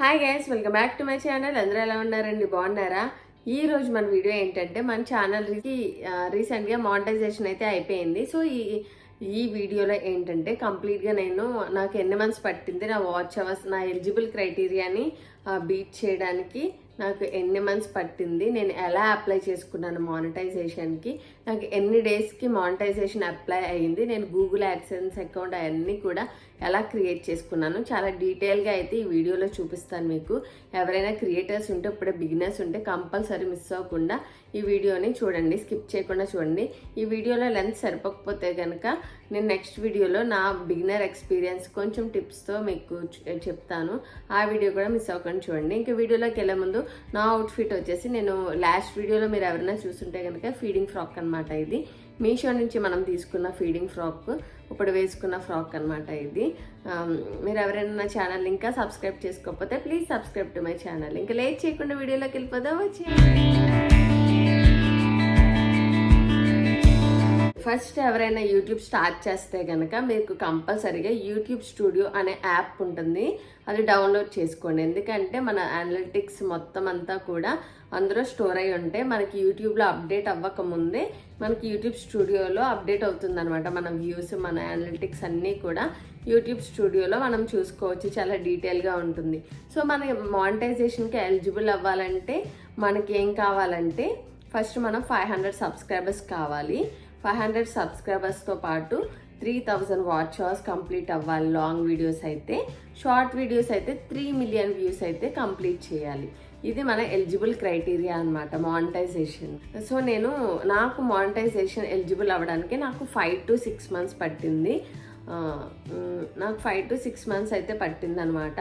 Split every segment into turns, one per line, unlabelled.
Hi guys welcome back to my channel అందరూ ఎలా ఉన్నారండి? బాగున్నారా? ఈ రోజు మన వీడియో ఏంటంటే మన ఛానల్కి రీసెంట్గా మానిటైజేషన్ అయితే అయిపోయింది. సో ఈ ఈ వీడియోలో ఏంటంటే కంప్లీట్గా నేను నాకు ఎన్ని మంత్స్ పట్టింది నా వాచ్ అవర్స్ నా ఎలిజిబుల్ క్రైటీరియాని బీట్ చేయడానికి నాకు ఎన్ని మంత్స్ పట్టింది నేను ఎలా అప్లై చేసుకున్నాను మానిటైజేషన్కి నాకు ఎన్ని డేస్కి మానిటైజేషన్ అప్లై అయ్యింది నేను గూగుల్ యాక్సెన్స్ అకౌంట్ అవన్నీ కూడా ఎలా క్రియేట్ చేసుకున్నాను. చాలా డీటెయిల్గా అయితే ఈ వీడియోలో చూపిస్తాను మీకు. ఎవరైనా క్రియేటర్స్ ఉంటే ఇప్పుడే బిగినర్స్ ఉంటే కంపల్సరీ మిస్ అవ్వకుండా ఈ వీడియోని చూడండి స్కిప్ చేయకుండా చూడండి. ఈ వీడియోలో లెంత్ సరిపోకపోతే కనుక నేను నెక్స్ట్ వీడియోలో నా బిగినర్ ఎక్స్పీరియన్స్ కొంచెం టిప్స్తో మీకు చెప్తాను. ఆ వీడియో కూడా మిస్ అవ్వకుండా చూడండి. ఇంకా వీడియోలోకి వెళ్ళే ముందు నా అవుట్ఫిట్ వచ్చేసి నేను లాస్ట్ వీడియోలో మీరు ఎవరైనా చూస్తుంటే కనుక ఫీడింగ్ ఫ్రాక్ అనమాట ఇది. మీషో నుంచి మనం తీసుకున్న ఫీడింగ్ ఫ్రాక్ ఇప్పుడు వేసుకున్న ఫ్రాక్ అనమాట ఇది. మీరు ఎవరైనా నా ఛానల్ ఇంకా సబ్స్క్రైబ్ చేసుకోకపోతే please subscribe to my channel ఇంకా లేట్ చేయకుండా వీడియోలోకి వెళ్ళిపోదాం. వచ్చి ఫస్ట్ ఎవరైనా యూట్యూబ్ స్టార్ట్ చేస్తే కనుక మీకు కంపల్సరీగా యూట్యూబ్ స్టూడియో అనే యాప్ ఉంటుంది. అది డౌన్లోడ్ చేసుకోండి. ఎందుకంటే మన అనలిటిక్స్ మొత్తం అంతా కూడా అందులో స్టోర్ అయి ఉంటే మనకి యూట్యూబ్లో అప్డేట్ అవ్వక ముందే మనకి యూట్యూబ్ స్టూడియోలో అప్డేట్ అవుతుందనమాట మన వ్యూస్ మన అనలిటిక్స్ అన్నీ కూడా యూట్యూబ్ స్టూడియోలో మనం చూసుకోవచ్చు. చాలా డీటెయిల్గా ఉంటుంది. సో మన మానిటైజేషన్కి ఎలిజిబుల్ అవ్వాలంటే మనకి ఏం కావాలంటే ఫస్ట్ మనం ఫైవ్ హండ్రెడ్ సబ్స్క్రైబర్స్ కావాలి. ఫైవ్ హండ్రెడ్ సబ్స్క్రైబర్స్తో పాటు three thousand watch hours complete అవ్వాలి లాంగ్ వీడియోస్ అయితే. షార్ట్ వీడియోస్ అయితే త్రీ మిలియన్ వ్యూస్ అయితే కంప్లీట్ చేయాలి. ఇది మన ఎలిజిబుల్ క్రైటీరియా అనమాట మానిటైజేషన్. సో నేను నాకు మానిటైజేషన్ ఎలిజిబుల్ అవ్వడానికి నాకు ఫైవ్ టు సిక్స్ మంత్స్ పట్టింది. నాకు ఫైవ్ టు సిక్స్ మంత్స్ అయితే పట్టింది అనమాట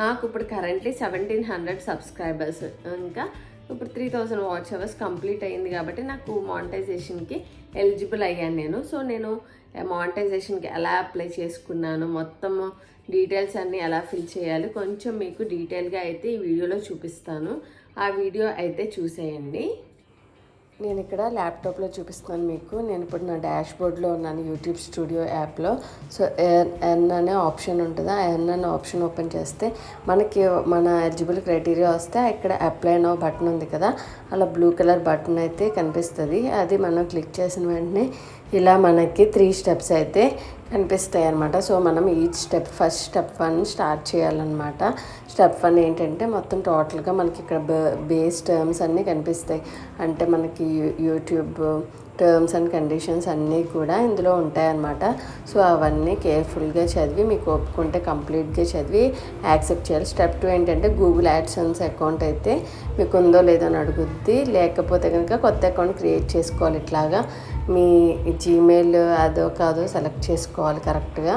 నాకు ఇప్పుడు కరెంట్లీ సెవెంటీన్ హండ్రెడ్ సబ్స్క్రైబర్స్. ఇంకా ఇప్పుడు three thousand watch hours complete అయింది కాబట్టి నాకు మానిటైజేషన్కి ఎలిజిబుల్ అయ్యాను నేను. సో నేను మానిటైజేషన్కి ఎలా అప్లై చేసుకున్నాను మొత్తం డీటెయిల్స్ అన్నీ ఎలా ఫిల్ చేయాలి కొంచెం మీకు డీటెయిల్గా అయితే ఈ వీడియోలో చూపిస్తాను. ఆ వీడియో అయితే చూసేయండి. నేను ఇక్కడ ల్యాప్టాప్లో చూపిస్తున్నాను మీకు. నేను ఇప్పుడు నా డాష్ బోర్డ్లో ఉన్నాను యూట్యూబ్ స్టూడియో యాప్లో. సో ఎన్ అనే ఆప్షన్ ఉంటుంది? ఆ ఎన్ అనే ఆప్షన్ ఓపెన్ చేస్తే మనకి మన ఎలిజిబుల్ క్రైటీరియా వస్తే ఇక్కడ అప్లై నో బటన్ ఉంది కదా? అలా బ్లూ కలర్ బటన్ అయితే కనిపిస్తుంది. అది మనం క్లిక్ చేసిన వెంటనే ఇలా మనకి త్రీ స్టెప్స్ అయితే కనిపిస్తాయి అనమాట సో మనం each step first step one start చేయాలన్నమాట. స్టెప్ వన్ ఏంటంటే మొత్తం టోటల్గా మనకి ఇక్కడ బేస్ టర్మ్స్ అన్నీ కనిపిస్తాయి. అంటే మనకి యూట్యూబ్ టర్మ్స్ అండ్ కండిషన్స్ అన్నీ కూడా ఇందులో ఉంటాయన్నమాట. సో అవన్నీ కేర్ఫుల్గా చదివి మీకు ఒప్పుకుంటే కంప్లీట్గా చదివి యాక్సెప్ట్ చేయాలి. స్టెప్ టూ ఏంటంటే గూగుల్ యాడ్సన్స్ అకౌంట్ అయితే మీకు ఉందో లేదో అని అడుగుద్ది. లేకపోతే కనుక కొత్త అకౌంట్ క్రియేట్ చేసుకోవాలి ఇట్లాగా. మీ జీమెయిల్ అదో కాదో సెలెక్ట్ చేసుకోవాలి కరెక్ట్గా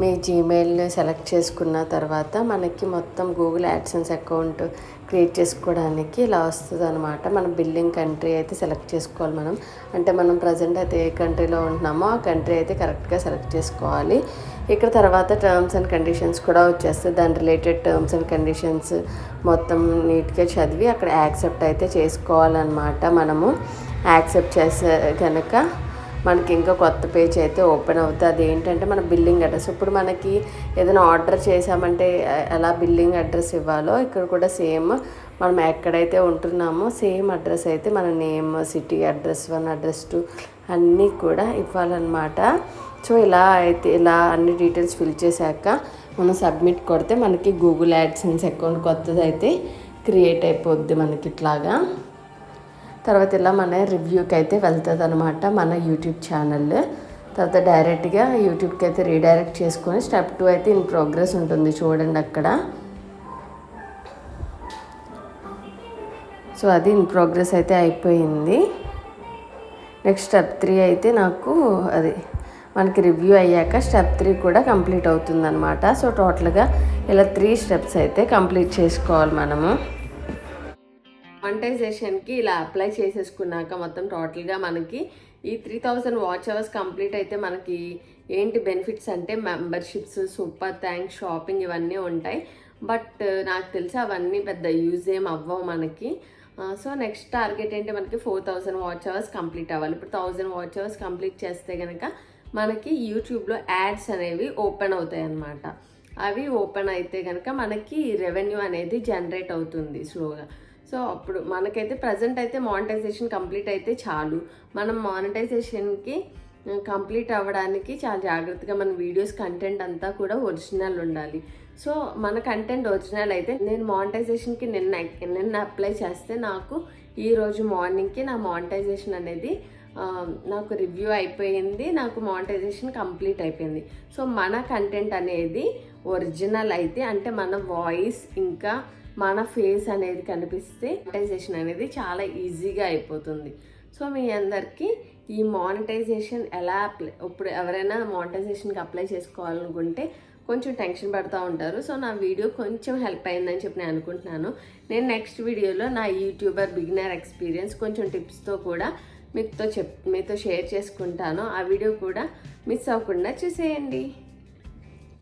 మీ జీమెయిల్ సెలెక్ట్ చేసుకున్న తర్వాత మనకి మొత్తం గూగుల్ యాడ్సెన్స్ అకౌంట్ క్రియేట్ చేసుకోవడానికి ఇలా వస్తుంది అనమాట మన బిల్లింగ్ కంట్రీ అయితే సెలెక్ట్ చేసుకోవాలి మనం. అంటే మనం ప్రజెంట్ అయితే ఏ కంట్రీలో ఉంటున్నామో ఆ కంట్రీ అయితే కరెక్ట్గా సెలెక్ట్ చేసుకోవాలి. ఇక్కడ తర్వాత టర్మ్స్ అండ్ కండిషన్స్ కూడా వచ్చేస్తాయి. దాని రిలేటెడ్ టర్మ్స్ అండ్ కండిషన్స్ మొత్తం నీట్గా చదివి అక్కడ యాక్సెప్ట్ అయితే చేసుకోవాలన్నమాట మనము. యాక్సెప్ట్ చేసే కనుక మనకి ఇంకా కొత్త పేజ్ అయితే ఓపెన్ అవుతుంది అది ఏంటంటే మన బిల్లింగ్ అడ్రస్. ఇప్పుడు మనకి ఏదైనా ఆర్డర్ చేసామంటే ఎలా బిల్లింగ్ అడ్రస్ ఇవ్వాలో ఇక్కడ కూడా సేమ్ మనం ఎక్కడైతే ఉంటున్నామో సేమ్ అడ్రస్ అయితే మన name city address one address two అన్నీ కూడా ఇవ్వాలన్నమాట. సో ఇలా అయితే ఇలా అన్ని డీటెయిల్స్ ఫిల్ చేశాక మనం సబ్మిట్ కొడితే మనకి గూగుల్ యాడ్సెన్స్ అకౌంట్ కొత్తది అయితే క్రియేట్ అయిపోద్ది మనకి ఇట్లాగా. తర్వాత ఇలా మన రివ్యూకి అయితే వెళ్తుంది అనమాట మన యూట్యూబ్ ఛానల్. తర్వాత డైరెక్ట్గా యూట్యూబ్కి అయితే రీడైరెక్ట్ చేసుకొని స్టెప్ టూ అయితే ఇన్ ప్రోగ్రెస్ ఉంటుంది చూడండి అక్కడ. సో అది ఇన్ ప్రోగ్రెస్ అయితే అయిపోయింది. నెక్స్ట్ స్టెప్ త్రీ అయితే నాకు అది మనకి రివ్యూ అయ్యాక స్టెప్ త్రీ కూడా కంప్లీట్ అవుతుందన్నమాట. సో టోటల్గా ఇలా త్రీ స్టెప్స్ అయితే కంప్లీట్ చేసుకోవాలి మనము. మానిటైజేషన్కి ఇలా అప్లై చేసేసుకున్నాక మొత్తం టోటల్గా మనకి ఈ three thousand watch hours complete అయితే మనకి ఏంటి బెనిఫిట్స్ అంటే మెంబర్షిప్స్ సూపర్ థ్యాంక్స్ షాపింగ్ ఇవన్నీ ఉంటాయి. బట్ uh, నాకు తెలిసి అవన్నీ పెద్ద యూజ్ ఏం అవ్వవు మనకి. సో నెక్స్ట్ టార్గెట్ ఏంటి మనకి four thousand watch hours complete అవ్వాలి. ఇప్పుడు థౌజండ్ వాచ్ అవర్స్ కంప్లీట్ చేస్తే కనుక మనకి యూట్యూబ్లో యాడ్స్ అనేవి ఓపెన్ అవుతాయి అన్నమాట. అవి ఓపెన్ అయితే కనుక మనకి రెవెన్యూ అనేది జనరేట్ అవుతుంది స్లోగా సో అప్పుడు మనకైతే ప్రజెంట్ అయితే మానిటైజేషన్ కంప్లీట్ అయితే చాలు. మనం మానిటైజేషన్కి కంప్లీట్ అవ్వడానికి చాలా జాగ్రత్తగా మన వీడియోస్ కంటెంట్ అంతా కూడా ఒరిజినల్ ఉండాలి. సో మన కంటెంట్ ఒరిజినల్ అయితే నేను మానిటైజేషన్కి నిన్న నిన్న అప్లై చేస్తే నాకు ఈరోజు మార్నింగ్కి నా మానిటైజేషన్ అనేది నాకు రివ్యూ అయిపోయింది. నాకు మానిటైజేషన్ కంప్లీట్ అయిపోయింది. సో మన కంటెంట్ అనేది ఒరిజినల్ అయితే అంటే మన వాయిస్ ఇంకా మన ఫేస్ అనేది కనిపిస్తే మానిటైజేషన్ అనేది చాలా ఈజీగా అయిపోతుంది. సో మీ అందరికీ ఈ మానిటైజేషన్ ఎలా అప్లై ఇప్పుడు ఎవరైనా మానిటైజేషన్కి అప్లై చేసుకోవాలనుకుంటే కొంచెం టెన్షన్ పడుతూ ఉంటారు. సో నా వీడియో కొంచెం హెల్ప్ అయిందని చెప్పి నేను అనుకుంటున్నాను. నేను నెక్స్ట్ వీడియోలో నా యూట్యూబర్ బిగినర్ ఎక్స్పీరియన్స్ కొంచెం టిప్స్తో కూడా మీతో చెప్ మీతో షేర్ చేసుకుంటాను. ఆ వీడియో కూడా మిస్ అవ్వకుండా చూసేయండి.